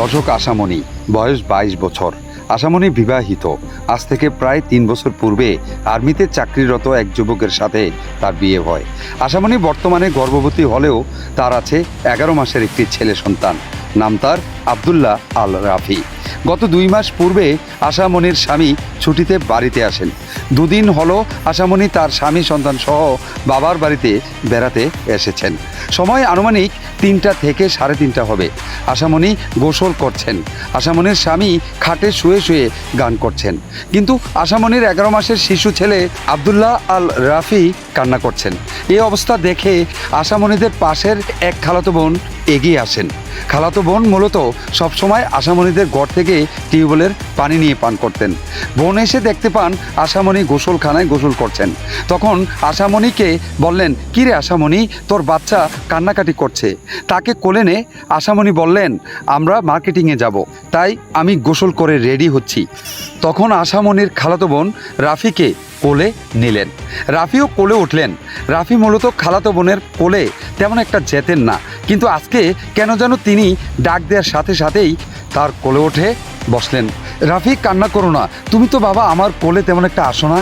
দর্শক আশামণি, বয়স বাইশ বছর। আশামণি বিবাহিত। আজ থেকে প্রায় তিন বছর পূর্বে আর্মিতে চাকরিরত এক যুবকের সাথে তার বিয়ে হয়। আশামণি বর্তমানে গর্ভবতী হলেও তার আছে এগারো মাসের একটি ছেলে সন্তান। নাম তার আবদুল্লাহ আল রাফি গত দুই মাস পূর্বে আশামণির স্বামী ছুটিতে বাড়িতে আসেন। দুদিন হলো আশামণি তার স্বামী, সন্তান সহ বাবার বাড়িতে বেড়াতে এসেছেন। সময় আনুমানিক তিনটা থেকে সাড়ে তিনটা হবে। আশামণি গোসল করছেন। আশামণির স্বামী খাটে শুয়ে শুয়ে গান করছেন। কিন্তু আশামণির এগারো মাসের শিশু ছেলে আবদুল্লাহ আল রাফি কান্না করছেন। এই অবস্থা দেখে আশামণিদের পাশের এক খালাতো বোন এগিয়ে আসেন। খালাতো বোন মূলত সবসময় আশামণিদের ঘর থেকে টিউবওয়েলের পানি নিয়ে পান করতেন। বোন এসে দেখতে পান আশামণি গোসলখানায় গোসল করছেন। তখন আশামণিকে বললেন কিরে আশামণি, তোর বাচ্চা কান্নাকাটি করছে। তাকে কোলে নে আশামণি বললেন, আমরা মার্কেটিংয়ে যাব, তাই আমি গোসল করে রেডি হচ্ছি। তখন আশামণির খালাতো বোন রাফিকে কোলে নিলেন। রাফিও কোলে উঠলেন। রাফি মূলত খালাতো বোনের কোলে তেমন একটা যেতেন না। কিন্তু আজকে কেন যেন তিনি ডাক দেওয়ার সাথে সাথেই তার কোলে ওঠে বসলেন রাফি কান্না করো না। তুমি তো বাবা আমার কোলে তেমন একটা আসো না।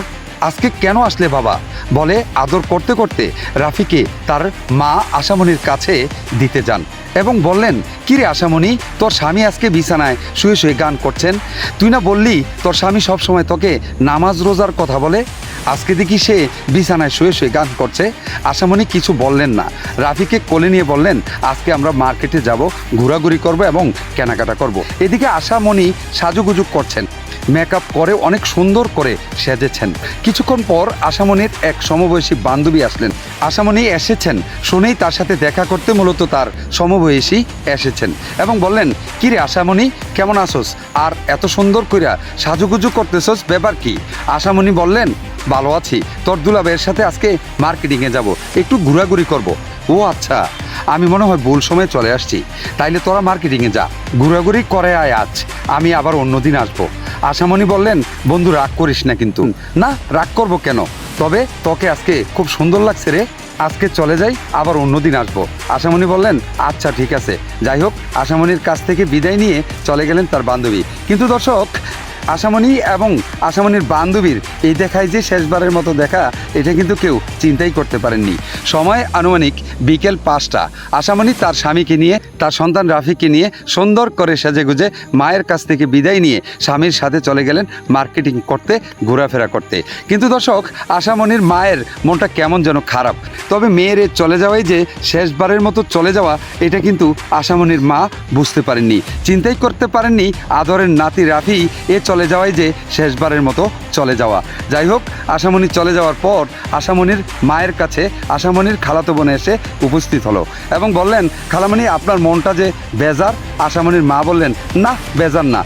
আজকে কেন আসলে বাবা? বলে আদর করতে করতে রাফিকে তার মা আশামণির কাছে দিতে যান এবং বললেন কিরে আশামণি, তোর স্বামী আজকে বিছানায় শুয়ে শুয়ে গান করছেন? তুই না বললি তোর স্বামী সবসময় তোকে নামাজ রোজার কথা বলে? আজকে দেখি সে বিছানায় শুয়ে শুয়ে গান করছে। আশামণি কিছু বললেন না। রাফিকে কোলে নিয়ে বললেন, আজকে আমরা মার্কেটে যাব, ঘোরাঘুরি করব এবং কেনাকাটা করব। এদিকে আশামণি সাজুগুজু করছেন। মেকআপ করে, অনেক সুন্দর করে সেজেছেন। কিছুক্ষণ পর আশামণির এক সমবয়সী বান্ধবী আসলেন। আশামণি এসেছেন। শুনেই তার সাথে দেখা করতে মূলত তার সমবয়সী এসেছেন এবং বললেন কিরে আশামণি, কেমন আসোস আর এত সুন্দর কইরা সাজুগুজু করতেছস, ব্যাপার কি? আশামণি বললেন, ভালো আছি। তোর দুলাবের সাথে আজকে মার্কেটিংয়ে যাব। একটু ঘোরাঘুরি করব। ও আচ্ছা আমি মনে হয় ভুল সময়ে চলে আসছি। তাইলে তোরা মার্কেটিংয়ে যা। ঘোরাঘুরি করে আয় আজ। আমি আবার অন্যদিন আসব। আশামণি বললেন, বন্ধু, রাগ করিস না কিন্তু। না, রাগ করব কেন? তবে তোকে আজকে খুব সুন্দর লাগছে রে। আজকে চলে যাই, আবার অন্যদিন আসব। আশামণি বললেন আচ্ছা ঠিক আছে। যাই হোক, আশামণির কাছ থেকে বিদায় নিয়ে চলে গেলেন তার বান্ধবী। কিন্তু দর্শক আশামণি এবং আশামণির বান্ধবীর এই দেখায় যে শেষবারের মতো দেখা, এটা কিন্তু কেউ চিন্তাই করতে পারেননি। সময় আনুমানিক বিকেল পাঁচটা। আশামণি তার স্বামীকে নিয়ে, তার সন্তান রাফিকে নিয়ে সুন্দর করে সেজে গুজে মায়ের কাছ থেকে বিদায় নিয়ে স্বামীর সাথে চলে গেলেন মার্কেটিং করতে, ঘোরাফেরা করতে। কিন্তু দর্শক, আশামণির মায়ের মনটা কেমন যেন খারাপ। তবে মেয়ের চলে যাওয়াই যে শেষবারের মতো চলে যাওয়া, এটা কিন্তু আশামণির মা বুঝতে পারেননি। চিন্তাই করতে পারেননি আদরের নাতি রাফি এ চলে যাওয়াই যে শেষবারের মতো চলে যাওয়া। যাই হোক, আশামণি চলে যাওয়ার পর আশামণির মায়ের কাছে আশামণির খালাতো বোন এসে উপস্থিত হলো এবং বললেন, খালামণি, আপনার মনটা যে বেজার? আশামণির মা বললেন, না, বেজার না।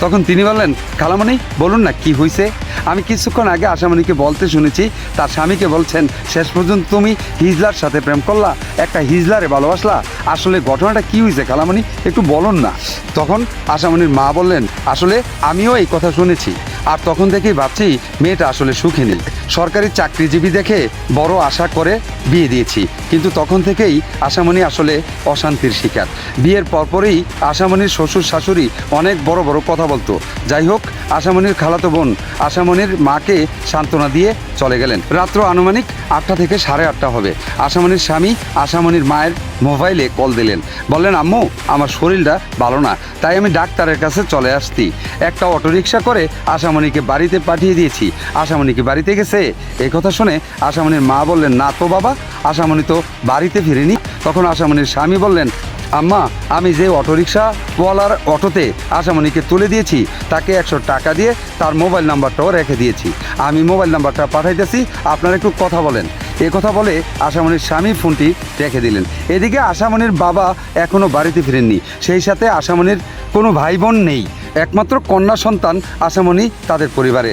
তখন তিনি বললেন, খালামণি, বলুন না কি হয়েছে আমি কিছুক্ষণ আগে আশামণিকে বলতে শুনেছি, তার স্বামীকে বলছেন, শেষ পর্যন্ত তুমি হিজলার সাথে প্রেম করলা, একটা হিজলারে ভালোবাসলা, আসলে ঘটনাটা কি হয়েছে খালামণি, একটু বলুন না? তখন আশামণির মা বললেন আসলে আমিও এই কথা শুনেছি। আর তখন থেকেই ভাবছি মেয়েটা আসলে সুখী নেই। সরকারি চাকরিজীবী দেখে বড় আশা করে বিয়ে দিয়েছি। কিন্তু তখন থেকেই আশামণি আসলে অশান্তির শিকার। বিয়ের পরপরই আশামণির শ্বশুর শাশুড়ি অনেক বড় বড় কথা বলতো। যাই হোক আশামণির খালাতো বোন আশামণির মাকে সান্ত্বনা দিয়ে চলে গেলেন। রাত্র আনুমানিক আটটা থেকে সাড়ে আটটা হবে। আশামণির স্বামী আশামণির মায়ের মোবাইলে কল দিলেন। বললেন, আম্মু, আমার শরীরটা ভালো না, তাই আমি ডাক্তারের কাছে চলে আসছি। একটা অটোরিকশা করে আশামণিকে বাড়িতে পাঠিয়ে দিয়েছি। আশামণিকে বাড়িতে গেছে? এই কথা শুনে আশামণির মা বললেন, না তো বাবা আশামণি তো বাড়িতে ফিরেনি। তখন আশামণির স্বামী বললেন আম্মা, আমি যে অটোরিকশাওয়ালার অটোতে আশামণিকে তুলে দিয়েছি, তাকে একশো টাকা দিয়ে তার মোবাইল নাম্বারটাও রেখে দিয়েছি। আমি মোবাইল নাম্বারটা পাঠাইতেছি, আপনারা একটু কথা বলেন। এ কথা বলে আশামণির স্বামী ফোনটি রেখে দিলেন। এদিকে আশামণির বাবা এখনও বাড়িতে ফিরেননি। সেই সাথে আশামণির কোনো ভাই বোন নেই। একমাত্র কন্যা সন্তান আশামণি তাদের পরিবারে।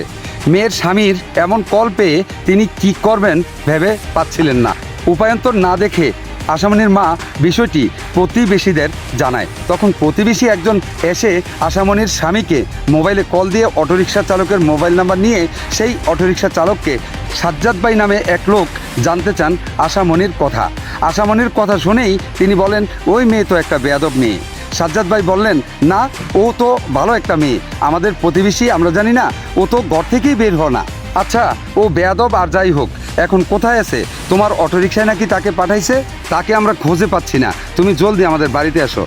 মেয়ের স্বামীর এমন কল পেয়ে তিনি কি করবেন ভেবে পাচ্ছিলেন না। উপায়ন্তর না দেখে আশামণির মা বিষয়টি প্রতিবেশীদের জানায়। তখন প্রতিবেশী একজন এসে আশামণির স্বামীকে মোবাইলে কল দিয়ে অটোরিকশা চালকের মোবাইল নাম্বার নিয়ে সেই অটোরিকশা চালককে সাজ্জাদ ভাই নামে এক লোক জানতে চান আশামণির কথা। আশামণির কথা শুনেই তিনি বলেন, ওই মেয়ে তো একটা বেয়াদব মেয়ে। সাজ্জাদ ভাই বললেন, না, ও তো ভালো একটা মেয়ে। আমাদের প্রতিবেশী, আমরা জানি না, ও তো ঘর থেকেই বের হয় না। আচ্ছা ও বেয়াদব আর যাই হোক, এখন কোথায় আছে? তোমার অটোরিকশায় নাকি তাকে পাঠাইছে? তাকে আমরা খুঁজে পাচ্ছি না। তুমি জলদি আমাদের বাড়িতে আসো।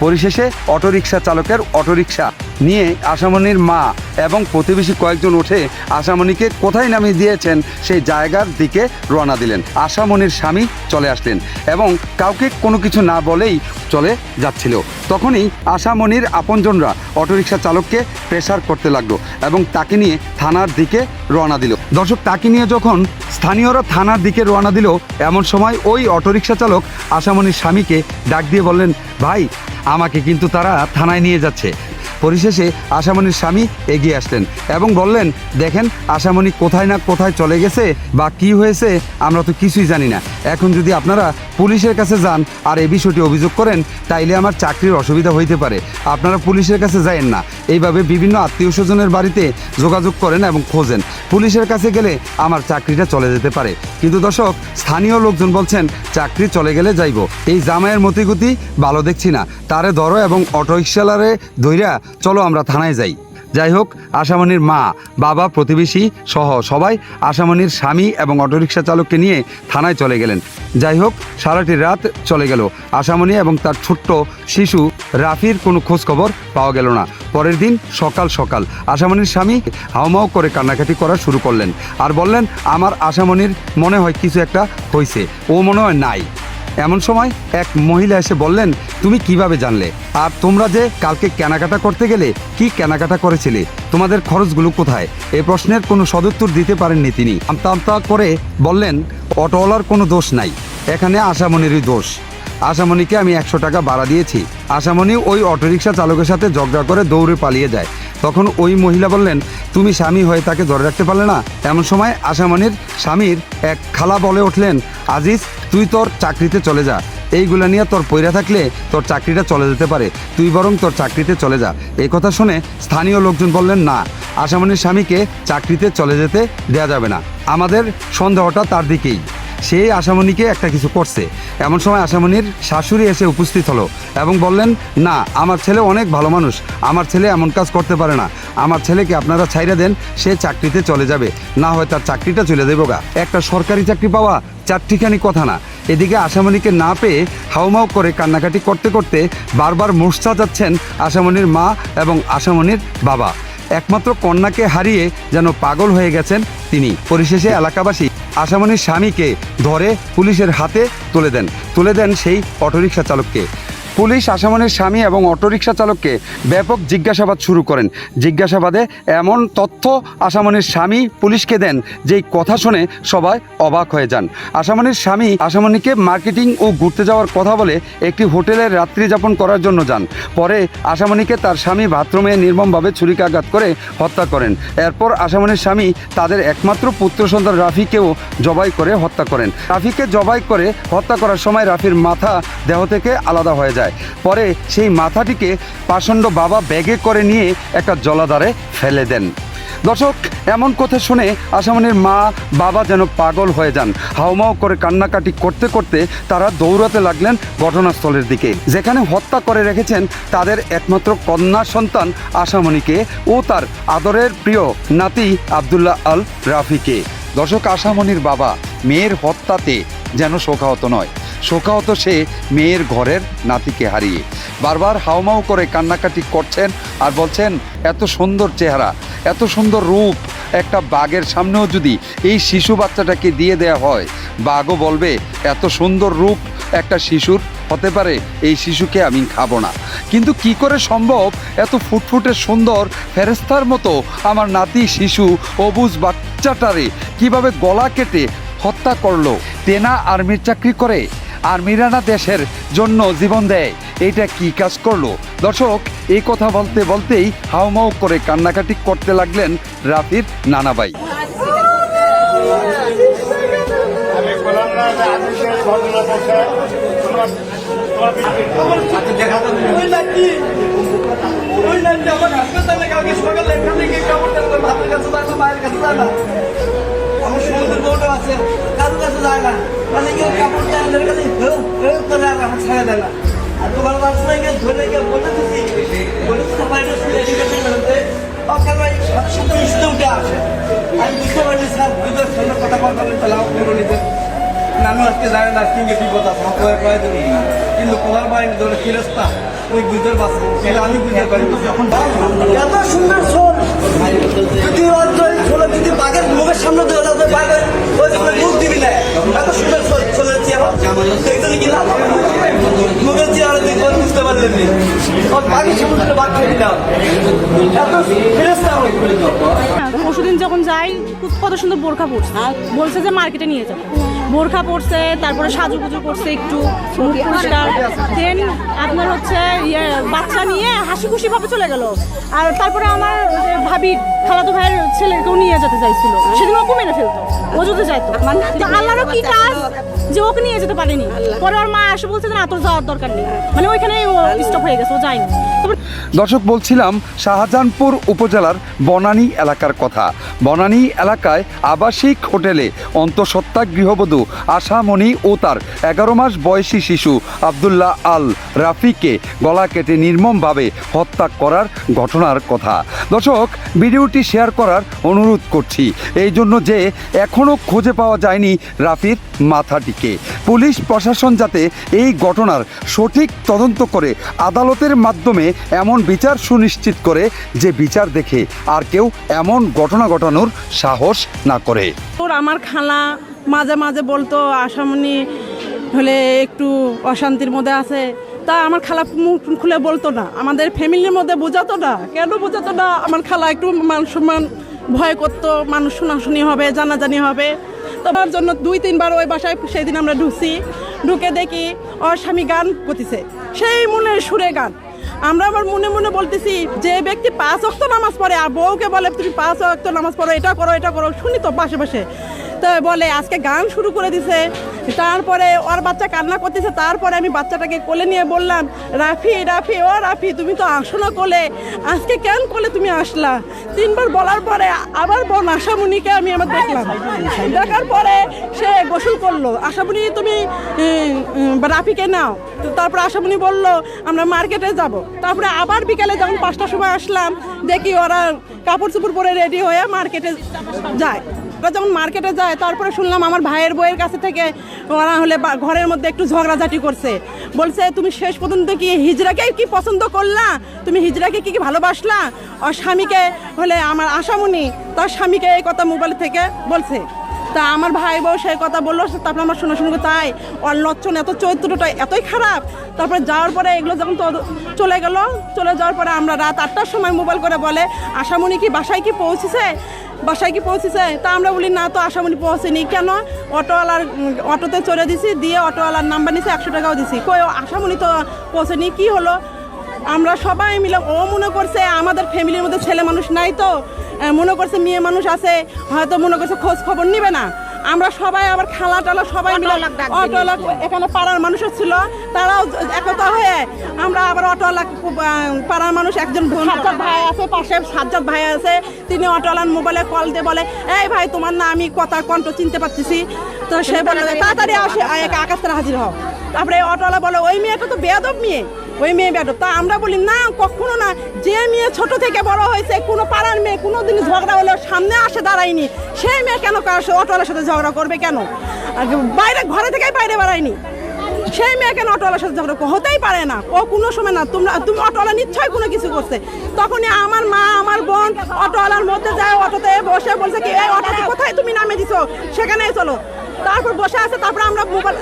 পরিশেষে অটোরিকশা চালকের অটোরিকশা। নিয়ে আশামণির মা এবং প্রতিবেশী কয়েকজন উঠে আশামণিকে কোথায় নামিয়ে দিয়েছেন সেই জায়গার দিকে রওনা দিলেন। আশামণির স্বামী চলে আসলেন এবং কাউকে কোনো কিছু না বলেই চলে যাচ্ছিল। তখনই আশামণির আপনজনরা অটোরিকশা চালককে প্রেশার করতে লাগল এবং তাকে নিয়ে থানার দিকে রওনা দিল। দর্শক, তাকে নিয়ে যখন স্থানীয়রা থানার দিকে রওনা দিল, এমন সময় ওই অটোরিকশা চালক আশামণির স্বামীকে ডাক দিয়ে বললেন, ভাই, আমাকে কিন্তু তারা থানায় নিয়ে যাচ্ছে। পরিশেষে আশামণির স্বামী এগিয়ে আসলেন এবং বললেন, দেখেন, আশামণি কোথায় না কোথায় চলে গেছে বা কি হয়েছে আমরা তো কিছুই জানি না। এখন যদি আপনারা পুলিশের কাছে যান আর এই বিষয়টি অভিযোগ করেন, তাইলে আমার চাকরির অসুবিধা হইতে পারে। আপনারা পুলিশের কাছে যায়েন না। এইভাবে বিভিন্ন আত্মীয় স্বজনের বাড়িতে যোগাযোগ করেন এবং খোঁজেন। পুলিশের কাছে গেলে আমার চাকরিটা চলে যেতে পারে। কিন্তু দর্শক, স্থানীয় লোকজন বলছেন, চাকরি চলে গেলে যাইব। এই জামাইয়ের মতিগতি ভালো দেখছি না। তারে ধরো এবং অটোরিক্সালারে ধৈরা চলো আমরা থানায় যাই। যাই হোক আশামণির মা, বাবা, প্রতিবেশী সহ সবাই আশামণির স্বামী এবং অটোরিকশা চালককে নিয়ে থানায় চলে গেলেন। যাই হোক সারাটি রাত চলে গেল। আশামণি এবং তার ছোট্ট শিশু রাফির কোনো খোঁজখবর পাওয়া গেল না। পরের দিন সকাল সকাল আশামণির স্বামী হাওমাও করে কান্নাকাটি করা শুরু করলেন। আর বললেন, আমার আশামণির মনে হয় কিছু একটা হয়েছে ও মনে হয় নাই। এমন সময় এক মহিলা এসে বললেন, তুমি কীভাবে জানলে? আর তোমরা যে কালকে কেনাকাটা করতে গেলে, কি কেনাকাটা করেছিলে? তোমাদের খরচগুলো কোথায়? এ প্রশ্নের কোনো সদুত্তর দিতে পারেননি তিনি। আমতা করে বললেন, অটোওয়ালার কোনো দোষ নাই। এখানে আশামণিরই দোষ। আশামণিকে আমি একশো টাকা বাড়া দিয়েছি। আশামণি ওই অটোরিকশা চালকের সাথে ঝগড়া করে দৌড়ে পালিয়ে যায়। তখন ওই মহিলা বললেন, তুমি স্বামী হয়ে তাকে ধরে রাখতে পারলে না? এমন সময় আশামণির স্বামীর এক খালা বলে উঠলেন, আজিজ, তুই তোর চাকরিতে চলে যা। এইগুলা নিয়ে তোর পইরা থাকলে তোর চাকরিটা চলে যেতে পারে। তুই বরং তোর চাকরিতে চলে যা। এই কথা শুনে স্থানীয় লোকজন বললেন, না, আশামণির স্বামীকে চাকরিতে চলে যেতে দেয়া যাবে না। আমাদের সন্দেহটা তার দিকেই। সেই আশামণিকে একটা কিছু করছে। এমন সময় আশামণির শাশুড়ি এসে উপস্থিত হলো এবং বললেন, না, আমার ছেলে অনেক ভালো মানুষ। আমার ছেলে এমন কাজ করতে পারে না। আমার ছেলেকে আপনারা ছাইরা দেন, সে চাকরিতে চলে যাবে। না হয় তার চাকরিটা চলে দেবো গা। একটা সরকারি চাকরি পাওয়া চারটিখানি কথা না। এদিকে আশামণিকে না পেয়ে হাউমাউ করে কান্নাকাটি করতে করতে বারবার মোর্চা যাচ্ছেন আশামণির মা এবং আশামণির বাবা। একমাত্র কন্যাকে হারিয়ে যেন পাগল হয়ে গেছেন তিনি। পরিশেষে এলাকাবাসী আশামণির স্বামীকে ধরে পুলিশের হাতে তুলে দেন। তুলে দেন সেই অটোরিকশা চালককে। পুলিশ আসামানের স্বামী এবং অটোরিকশা চালককে ব্যাপক জিজ্ঞাসাবাদ শুরু করেন। জিজ্ঞাসাবাদে এমন তথ্য আসামানের স্বামী পুলিশকে দেন, যেই কথা শুনে সবাই অবাক হয়ে যান। আসামানের স্বামী আসামানিকে মার্কেটিং ও ঘুরতে যাওয়ার কথা বলে একটি হোটেলে রাত্রি যাপন করার জন্য যান। পরে আসামানিকে তার স্বামী বাথরুমে নির্মমভাবে ছুরিকাঘাত করে হত্যা করেন। এরপর আসামানের স্বামী তাদের একমাত্র পুত্র সন্তান রাফিকেও জবাই করে হত্যা করেন। রাফিকে জবাই করে হত্যা করার সময় রাফির মাথা দেহ থেকে আলাদা হয়ে যায়। পরে সেই মাথাটিকে পাষণ্ড বাবা ব্যাগে করে নিয়ে একটা জলাধারে ফেলে দেন। দর্শক, এমন কথা শুনে আসামানের মা বাবা যেন পাগল হয়ে যান। হাওমাও করে কান্নাকাটি করতে করতে তারা দৌড়াতে লাগলেন ঘটনাস্থলের দিকে। যেখানে হত্যা করে রেখেছেন তাদের একমাত্র কন্যা সন্তান আসামণিকে ও তার আদরের প্রিয় নাতি আবদুল্লাহ আল রাফিকে দর্শক আসামণির বাবা মেয়ের হত্যাতে যেন শোকাহত নয়। শোকাহত সে মেয়ের ঘরের নাতিকে হারিয়ে। বারবার হাউমাউ করে কান্নাকাটি করছেন আর বলছেন, এত সুন্দর চেহারা, এত সুন্দর রূপ, একটা বাঘের সামনেও যদি এই শিশু বাচ্চাটাকে দিয়ে দেয়া হয়, বাঘও বলবে, এত সুন্দর রূপ একটা শিশুর হতে পারে, এই শিশুকে আমি খাব না। কিন্তু কি করে সম্ভব? এত ফুটফুটে সুন্দর ফেরেস্তার মতো আমার নাতি শিশু অবুজ বাচ্চাটারে কীভাবে গলা কেটে হত্যা করল? তেনা আর্মির চাকরি করে? আর্মিরা মিরানা দেশের জন্য জীবন দেয় এইটা কি কাজ করল দর্শক এই কথা বলতে বলতেই হাউমাউ করে কান্নাকাটি করতে লাগলেন রাফির নানাবাই ওই আমার না না আমার সমুদ্রের বউটা আছে কারোর কাছে যায় না মানে কেউ কাপড় আমার দেয় না আর বাচ্চা গিয়ে ধরে গিয়ে বলে দিছি বলে মেলাতে ওখানে ভাই সাথে সাথে ইস্যুতে উঠে আসে আমি স্যার দুধের সঙ্গে কথা বলতে তাহলে আমার না আমি আজকে জানি না কিংকে বিপদ আছে আমার কয়ে কয়ে কিন্তু কোথার বাইরে ধরে ফিরস্তা ওই বুঝতে পারছি সেটা আমি বুঝতে পারি যখন। এত সুন্দর সোল যদি ছোলা যদি বাঘের মুখের সামনে ধরে যাবে বাঘের ওই মুখ দিবি না। এত সুন্দর সোল ছোলের চেয়ার দেখতে কি লাভ? হবে? মুখের চেয়ার তুই কোন বুঝতে পারলেন খেয়ে দিলাম এত ফেরেস্তা পরশুদিন যখন যাই খুব কত সুন্দর বোরখা পরছে। বলছে যে মার্কেটে নিয়ে যাবে বোরখা পরছে তারপরে সাজু সাজুগুজু করছে একটু দেন আপনার হচ্ছে ইয়ে বাচ্চা নিয়ে হাসি খুশি ভাবে চলে গেল। আর তারপরে আমার ভাবি খালাতো ভাইয়ের ছেলেকেও নিয়ে যেতে চাইছিল। সেদিন ওকে মেরে ফেলতো। ও যদি যাইতো তো আল্লাহরও কি কাজ? যে ওকে নিয়ে যেতে পারেনি। পরে ওর মা এসে বলছে না তোর যাওয়ার দরকার নেই। মানে ওইখানে ও স্টপ হয়ে গেছে ও যায়নি। দর্শক বলছিলাম শাহজাহানপুর উপজেলার বনানী এলাকার কথা। বনানী এলাকায় আবাসিক হোটেলে অন্তঃসত্ত্বা গৃহবধূ আশামণি ও তার এগারো মাস বয়সী শিশু আবদুল্লাহ আল রাফিকে গলা কেটে নির্মমভাবে হত্যা করার ঘটনার কথা। দর্শক ভিডিওটি শেয়ার করার অনুরোধ করছি। এই জন্য যে এখনও খুঁজে পাওয়া যায়নি রাফির মাথাটিকে। পুলিশ প্রশাসন যাতে এই ঘটনার সঠিক তদন্ত করে আদালতের মাধ্যমে এমন বিচার সুনিশ্চিত করে যে বিচার দেখে আর কেউ এমন ঘটনা ঘটানোর সাহস না করে। ওর আমার খালা মাঝে মাঝে বলতো, আসামনি হলে একটু অশান্তির মধ্যে আছে। তা আমার খালা মুখ খুলে বলতো না, আমাদের ফ্যামিলির মধ্যে বোঝাতো না। কেন বোঝাতো না? আমার খালা একটু মান সম্মান ভয় করতো, মানুষ শোনাশুনি হবে, জানাজানি হবে। তোমার জন্য দুই, তিনবার ওই বাসায় সেদিন আমরা ঢুকছি, ঢুকে দেখি ওর স্বামী গান করতেছে। সেই মনের সুরে গান। আমরা আবার মনে মনে বলতেছি, যে ব্যক্তি পাঁচ অক্ত নামাজ পড়ে আর বউকে বলে, তুমি পাঁচ অক্ত নামাজ পড়ো, এটা করো এটা করো, শুনি তো পাশে পাশে। তো বলে, আজকে গান শুরু করে দিছে। তারপরে ওর বাচ্চা কান্না করতেছে, তারপরে আমি বাচ্চাটাকে কোলে নিয়ে বললাম, রাফি রাফি, ও রাফি, তুমি তো আসো না কোলে। আজকে কেন কোলে তুমি আসলা? তিনবার বলার পরে আবার বোন আশামণিকে আমি আমার দেখলাম। দেখার পরে সে গোসল করল। আশামণি তুমি রাফিকে নাও। তারপর আশামণি বলল, আমরা মার্কেটে যাব। তারপরে আবার বিকালে যখন পাঁচটার সময় আসলাম, দেখি ওরা কাপড় চোপড় পরে রেডি হয়ে মার্কেটে যায়। ওরা যখন মার্কেটে যায়, তারপরে শুনলাম আমার ভাইয়ের বইয়ের কাছে থেকে ওরা হলে বা- ঘরের মধ্যে একটু ঝগড়াঝাটি করছে। বলছে, তুমি শেষ পর্যন্ত কি হিজড়াকে কি পছন্দ করলা? তুমি হিজড়াকে কি কি ভালোবাসলা? আর স্বামীকে হলে আমার আশামণি, তার স্বামীকে এই কথা মোবাইল থেকে বলছে। তা আমার ভাই বউ সেই কথা বলল তারপরে আমার শোনা শুনব তাই ওর লচ্ছন এত চরিত্রটা এতই খারাপ। তারপরে যাওয়ার পরে এগুলো যখন চলে গেল, চলে যাওয়ার পরে আমরা রাত আটটার সময় মোবাইল করে বলে, আশামণি কি বাসায় কি পৌঁছেছে? বাসায় কি পৌঁছেছে? তা আমরা বলি, না তো আশামণি পৌঁছেনি। কেন? অটোওয়ালার অটোতে চড়ে দিছি, দিয়ে অটোওয়ালার নাম্বার নিছে, একশো টাকাও দিছি। কই আশামণি তো পৌঁছেনি, কি হলো? আমরা সবাই মিলে, ও মনে করছে আমাদের ফ্যামিলির মধ্যে ছেলে মানুষ নাই তো। মনে করছে মেয়ে মানুষ আছে, হয়তো মনে করছে খোঁজ খবর নিবে না। আমরা সবাই আবার খালা টালা সবাই মিলে অটোওয়ালা এখানে পাড়ার মানুষও ছিল তারাও একতা হয়ে আমরা আবার আহ, পাড়ার মানুষ একজন সাজ্জাদ ভাই আছে পাশে। সাজ্জাদ ভাই আছে তিনি অটোওয়ালার মোবাইলে কল দিয়ে বলে এই ভাই তোমার না আমি কথা কণ্ঠ চিনতে পারতেছি। তো সে বলে তাড়াতাড়ি আসে আকাশ তারা হাজির হও। তারপরে অটোওয়ালা বলে ওই মেয়েটা তো বেয়াদব মেয়ে। ওই মেয়ে বেয়াদব তা আমরা বলি, না, কখনো না। যে মেয়ে ছোট থেকে বড় হয়েছে, কোনো পাড়ার মেয়ে কোনো দিন ঝগড়া হলে সামনে আসে, দাঁড়ায়নি। সেই মেয়ে কেন কার সাথে ঝগড়া করবে কেন? বাইরে, ঘরে থেকেই বাইরে বেড়ায়নি। সেই মেয়ে কেন অটোওয়ালার সাথে ঝগড়া হতেই পারে না। ও কোনো সময় না, তোমরা, তুমি অটোওয়ালা নিশ্চয়ই কোনো কিছু করছে। তখনই আমার মা, আমার বোন অটোওয়ালার মধ্যে যায়, অটোতে বসে বলছে কি, এই অটোতে কোথায় তুমি নামে দিছো? সেখানে চলো। তারপর বসে আছে তারপর আমরা মোবাইল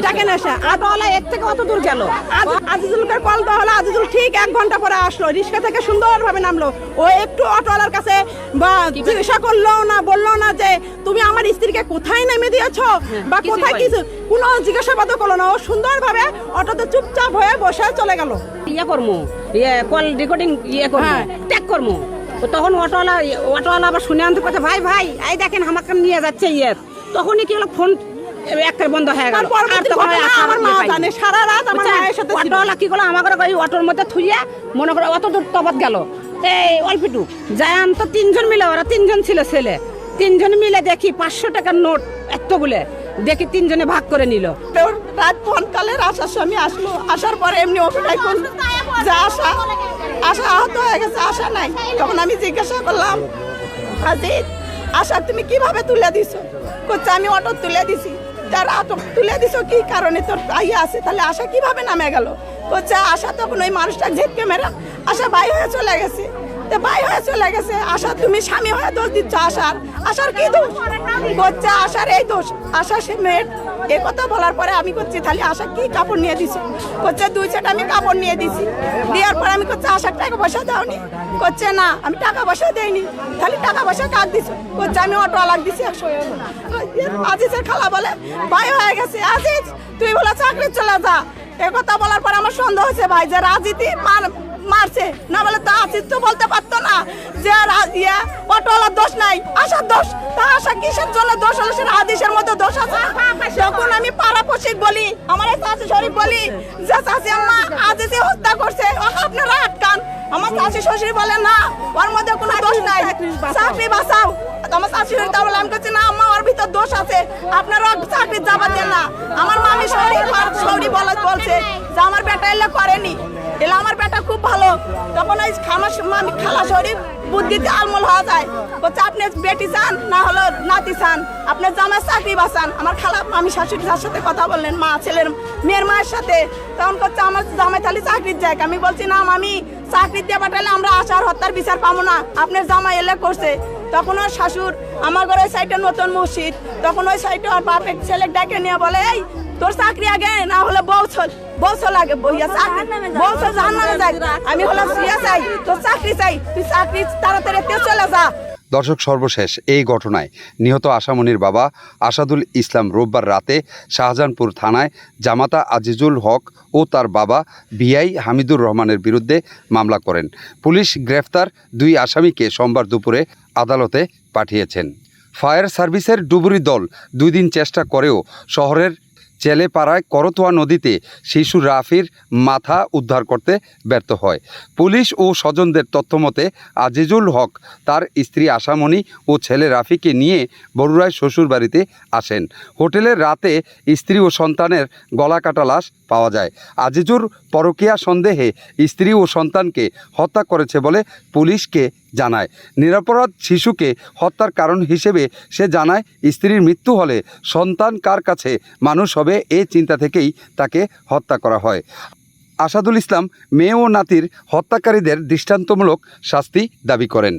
ডাকে না এসে। অটোওয়ালা এর থেকে অত দূর গেল। আজ- আজিজুলকে কল দেওয়া হলো আজিজুল ঠিক এক ঘণ্টা পরে আসলো রিক্সা থেকে সুন্দরভাবে নামলো। ও একটু অটোওয়ালার কাছে বা জিজ্ঞাসা করল না বলল না যে তুমি আমার স্ত্রীকে কোথায় নেমে দিয়েছ? বা কোথায় কিছু কোনো জিজ্ঞাসাবাদও করল না। ও সুন্দরভাবে অটোতে চুপচাপ হয়ে বসে চলে গেল। ইয়ে করব ইয়ে কল রেকর্ডিং ইয়ে করব হ্যাঁ। ট্যাগ করব তো তখন অটোওয়ালা অটোওয়ালা আবার শুনে আনতে কথা ভাই ভাই এই দেখেন আমাকে নিয়ে যাচ্ছে ইয়ে তখনই কি হলো ফোন একটা বন্ধ হয়ে গেল। পরবর্তী ঘটনা আমার মা জানে সারা রাত আমার মায়ের সাথে অটোওয়ালা কি করল আমাকে ওই অটোর মধ্যে থুইয়ে মনে করো অত দূর তফাত গেল। এই অল্পিটু যাই তো তিনজন মিলে ওরা তিনজন ছিল ছেলে। তিনজন মিলে দেখি পাঁচশো টাকার নোট এত বলে দেখি তিনজনে ভাগ করে নিল। রাত ফোনকালের আসার সময় আসলো আসার পরে এমনি করল। যে আশা আশা আহত হয়ে গেছে আশা নাই। তখন আমি জিজ্ঞাসা করলাম, হাজির, আশা তুমি কীভাবে তুলে দিছো? করছে আমি অটো তুলে দিছি। তার অটো তুলে দিছো, কি কারণে তোর ইয়ে আছে? তাহলে আশা কীভাবে নামে গেল? করছে আশা তখন ওই মানুষটা ঝেপকে মেরা, আশা বাই হয়ে চলে গেছে। তো বাই হয়ে চলে গেছে। আশা তুমি স্বামী হয়ে দোষ দিচ্ছ আশার। আশার কি দোষ? করছে আশার এই দোষ। আশা সে মেয়ে। এ কথা বলার পরে আমি করছি, তাহলে আশা কি কাপড় নিয়ে দিছি? করছে দুই সেট আমি কাপড় নিয়ে দিছি। দেওয়ার পরে আমি করছি, আশার টাকা পয়সা দাওনি। করছে না, আমি টাকা পয়সা দেইনি। তাহলে টাকা পয়সা কাক দিছো? করছে আমি অটো আলাক দিছি, একশো আজিজের খালা বলে, ভাই হয়ে গেছে, আজিজ, তুই বলে চাকরি চলে যা। এ কথা বলার পরে আমার সন্দেহ হয়েছে, ভাই যে রাজিতি মার মারছে। না বলে তা আজিজ তো বলতে পারতো না যে ইয়া, অটোওয়ালার দোষ নাই, আশার দোষ। তা আশা কিসের জন্য দোষ হলো? সেটা আদিসের মধ্যে দোষ আছে। যখন আমি পাড়াপশির বলি, আমার এই চাষি শরীফ বলি যে চাষি আম্মা আজিজে হত্যা করছে আপনারা আটকান। আমার চাষি শ্বশুর বলে, না, ওর মধ্যে কোনো দোষ নাই। চাকরি বাঁচাও। আমার চাষি শরীর তা বলে, আমি করছি না আম্মা, ওর ভিতর দোষ আছে। আপনারা চাকরি যাবার দেন না। আমার মামি শরীর শরীর বলে, বলছে যে, আমার বেটা এলে করেনি। এলে আমার বেটা খুব ভালো তখন ওই খামার মামি খালা শরীর বুদ্ধিতে আলমল হওয়া যায়। বলছে, আপনি বেটি চান? না হলো নাতি চান। আপনার জামার চাকরি বাঁচান। আমার খালা আমি শাশুড়ি তার সাথে কথা বললেন, মা ছেলের মেয়ের মায়ের সাথে। তখন করছে আমার জামাই তাহলে চাকরির জায়গা। আমি বলছি, না আমি চাকরি দিয়ে পাঠালে আমরা আশার হত্যার বিচার পাবো না। আপনার জামাই এলে করছে। তখন ওর শাশুর আমার ঘরে সাইডে নতুন মসজিদ। তখন ওই সাইডে ওর বাপের ছেলে ডেকে নিয়ে বলে, এই তোর চাকরি আগে না হলে বৌছল বৌছল আগে বইয়া চাকরি। জাহান্নামে যাই। আমি হলো শুয়ে চাই তোর চাকরি চাই। তুই চাকরি তাড়াতাড়ি তে চলে যা। দর্শক সর্বশেষ এই ঘটনায় নিহত আশামণির বাবা আসাদুল ইসলাম রোববার রাতে শাহজাহানপুর থানায় জামাতা আজিজুল হক ও তার বাবা বিআই হামিদুর রহমানের বিরুদ্ধে মামলা করেন। পুলিশ গ্রেফতার দুই আসামিকে সোমবার দুপুরে আদালতে পাঠিয়েছেন। ফায়ার সার্ভিসের ডুবুরি দল দুই দিন চেষ্টা করেও শহরের চেলেপাড়ায় করতোয়া নদীতে শিশু রাফির মাথা উদ্ধার করতে ব্যর্থ হয়। পুলিশ ও স্বজনদের তথ্যমতে আজিজুল হক তার স্ত্রী আশামণি ও ছেলে রাফিকে নিয়ে বড়ুরায় শ্বশুরবাড়িতে আসেন। হোটেলের রাতে স্ত্রী ও সন্তানের গলা কাটা লাশ পাওয়া যায়। আজিজুর পরকীয়া সন্দেহে স্ত্রী ও সন্তানকে হত্যা করেছে বলে পুলিশকে জানায়। নিরাপরাধ শিশুকে হত্যার কারণ হিসেবে সে জানায়, স্ত্রীর মৃত্যু হলে সন্তান কার কাছে মানুষ হবে এই চিন্তা থেকেই তাকে হত্যা করা হয়। আসাদুল ইসলাম মেয়ে ও নাতির হত্যাকারীদের দৃষ্টান্তমূলক শাস্তি দাবি করেন।